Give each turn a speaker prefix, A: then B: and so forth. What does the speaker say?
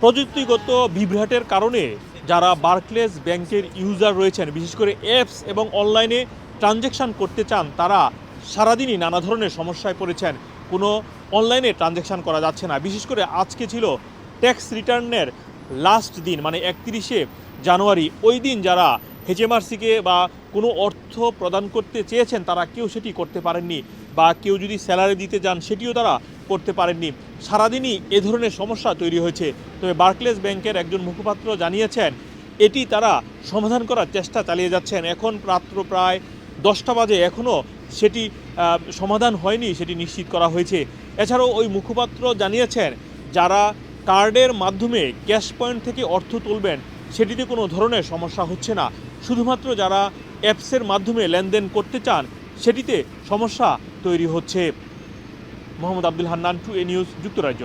A: প্রযুক্তিগত বিভ্রাটের কারণে যারা বার্কলেস ব্যাংকের ইউজার রয়েছেন, বিশেষ করে অ্যাপস এবং অনলাইনে ট্রানজ্যাকশান করতে চান, তারা সারাদিনই নানা ধরনের সমস্যায় পড়েছেন। কোনো অনলাইনে ট্রানজ্যাকশান করা যাচ্ছে না। বিশেষ করে আজকে ছিল ট্যাক্স রিটার্নের লাস্ট দিন মানে একত্রিশে জানুয়ারি। ওই দিন যারা হেচএমআরসিকে বা কোনো অর্থ প্রদান করতে চেয়েছেন তারা, কেউ সেটি করতে পারেননি বা কেউ যদি স্যালারি দিতে যান সেটিও তারা করতে পারেননি। সারাদিনই এ ধরনের সমস্যা তৈরি হয়েছে। তবে বার্কলেস ব্যাংকের একজন মুখপাত্র জানিয়েছেন, এটি তারা সমাধান করার চেষ্টা চালিয়ে যাচ্ছেন। এখন রাত্র প্রায় দশটা বাজে, এখনও সেটি সমাধান হয়নি, সেটি নিশ্চিত করা হয়েছে। এছাড়াও ওই মুখপাত্র জানিয়েছেন, যারা কার্ডের মাধ্যমে ক্যাশ পয়েন্ট থেকে অর্থ তুলবেন, সেটিতে কোনো ধরনের সমস্যা হচ্ছে না। শুধুমাত্র যারা অ্যাপসের মাধ্যমে লেনদেন করতে চান, সেটিতে সমস্যা তৈরি হচ্ছে। মোহাম্মদ আব্দুল হান্নান, টু এ নিউজ, যুক্তরাজ্য।